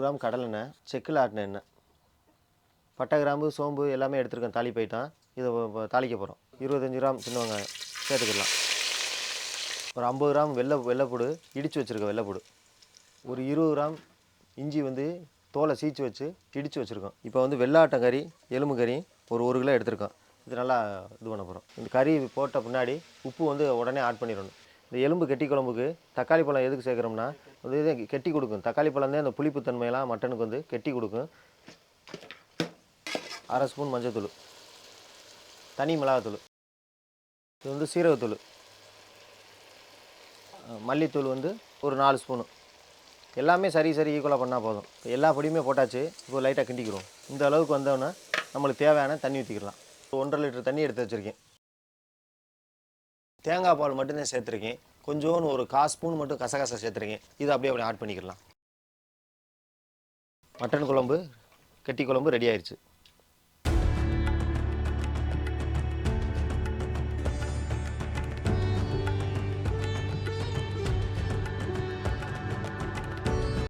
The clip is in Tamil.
கிராம் கடலெண்ணெய் செக்கில் ஆட்டின எண்ணெய். பட்டை கிராம்பு சோம்பு எல்லாமே எடுத்துருக்கேன். தாலி போயிட்டான். இதை தாளிக்க போகிறோம் இருபத்தஞ்சி கிராம் சின்ன வெங்காயம் சேர்த்துக்கலாம். ஒரு ஐம்பது கிராம் வெள்ளை வெள்ளைப்பூடு இடித்து வச்சுருக்கோம் வெள்ளைப்பூடு ஒரு இருபது கிராம் இஞ்சி வந்து தோலை சீச்சு வச்சு இடித்து வச்சுருக்கோம். இப்போ வந்து வெள்ளாட்டம் கறி எலும்பு கறி ஒரு ஒரு கிலோ எடுத்திருக்கோம். இது நல்லா இது பண்ண போகிறோம் இந்த கறி போட்ட பின்னாடி உப்பு வந்து உடனே ஆட் பண்ணிடணும். இந்த எலும்பு கெட்டி குழம்புக்கு தக்காளி பழம் எதுக்கு சேர்க்குறோம்னா அது இது கெட்டி கொடுக்கும். தக்காளி பழம் தான் அந்த புளிப்புத்தன்மையெல்லாம் மட்டனுக்கு வந்து கெட்டி கொடுக்கும். அரை ஸ்பூன் மஞ்சத்தூள். தனி மிளகாத்தூள். இது வந்து சீரகத்தூள். மல்லித்தூள் வந்து ஒரு நாலு ஸ்பூனு. எல்லாமே சரி சரி ஈக்குவலாக பண்ணால் போதும். இப்போ எல்லா பொடியுமே போட்டாச்சு இப்போ லைட்டாக கிண்டிக்கிறோம். இந்த அளவுக்கு வந்தோடனே நம்மளுக்கு தேவையான தண்ணி ஊற்றிக்கலாம் ஒன்றரை லிட்டர் தண்ணி எடுத்து வச்சுருக்கேன். தேங்காய் பால் மட்டும்தான் சேர்த்துருக்கேன். கொஞ்சோன்னு ஒரு கால் ஸ்பூன் மட்டும் கசகசா சேர்த்துருக்கேன். இதை அப்படியே அப்படியே ஆட் பண்ணிக்கலாம். மட்டன் குழம்பு கெட்டி குழம்பு ரெடி ஆயிடுச்சு